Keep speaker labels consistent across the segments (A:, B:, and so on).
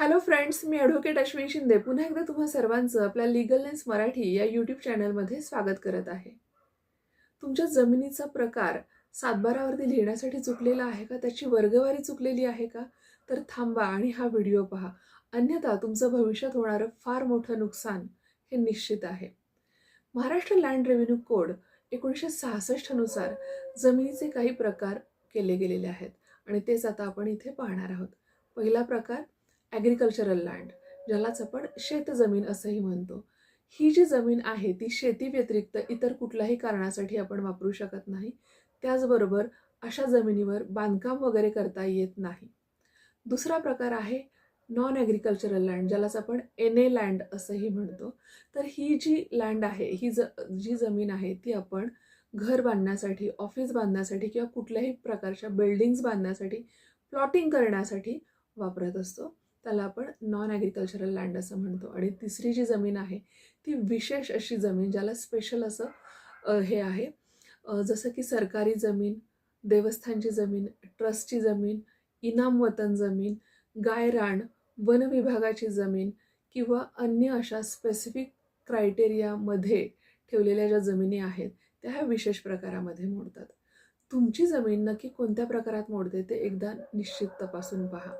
A: Hello friends मी advocate Ashwin Shinde. पुन्हा एकदा तुम्हा सर्वांचं आपल्या लिगल लेन्स मराठी या यूट्यूब चॅनलमध्ये स्वागत करत आहे. तुमच्या जमिनीचा प्रकार सातबारावरती लिहिण्यासाठी चुकलेला आहे का? त्याची वर्गवारी चुकलेली आहे का? तर थांबा आणि हा व्हिडिओ पहा. अन्यथा तुमचं भविष्यात होणारं फार मोठं नुकसान हे निश्चित आहे. महाराष्ट्र लँड रेव्हेन्यू कोड एकोणीसशे सहासष्टनुसार जमिनीचे काही प्रकार केले गेलेले आहेत. आणि तेच आता आपण इथे पाहणार आहोत. पहिला प्रकार ॲग्रिकल्चरल लँड ज्यालाच आपण शेतजमीन असंही म्हणतो. ही जी जमीन आहे ती शेती व्यतिरिक्त इतर कुठल्याही कारणासाठी आपण वापरू शकत नाही. त्याचबरोबर अशा जमिनीवर बांधकाम वगैरे करता येत नाही. दुसरा प्रकार आहे नॉन ॲग्रिकल्चरल लँड ज्यालाच आपण एन ए लँड असंही म्हणतो. तर ही जी लँड आहे ही ज जी जमीन आहे ती आपण घर बांधण्यासाठी ऑफिस बांधण्यासाठी किंवा कुठल्याही प्रकारच्या बिल्डिंग्स बांधण्यासाठी प्लॉटिंग करण्यासाठी वापरत असतो. त्याला आपण नॉन ॲग्रिकल्चरल लँड असं म्हणतो. आणि तिसरी जी जमीन आहे ती विशेष अशी जमीन ज्याला स्पेशल असं हे आहे. जसं की सरकारी जमीन देवस्थानची जमीन ट्रस्टची जमीन इनाम वतन जमीन गायरान वन विभागाची जमीन किंवा अन्य अशा स्पेसिफिक क्रायटेरियामध्ये ठेवलेल्या ज्या जमिनी आहेत त्या ह्या विशेष प्रकारामध्ये मोडतात. तुमची जमीन नक्की कोणत्या प्रकारात मोडते ते एकदा निश्चित तपासून पहा.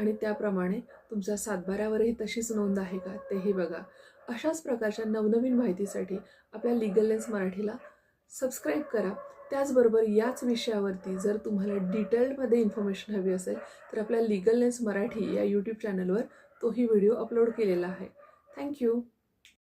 A: आणि त्याप्रमाणे तुमच्या सातबाऱ्यावरही तशीच नोंद आहे का तेही बघा. अशाच प्रकारच्या नवनवीन माहितीसाठी आपल्या लिगल लेन्स मराठीला सबस्क्राईब करा. त्याचबरोबर याच विषयावरती जर तुम्हाला डिटेल्डमध्ये इन्फॉर्मेशन हवी असेल तर आपल्या लिगल लेन्स मराठी या यूट्यूब चॅनलवर तोही व्हिडिओ अपलोड केलेला आहे. थँक्यू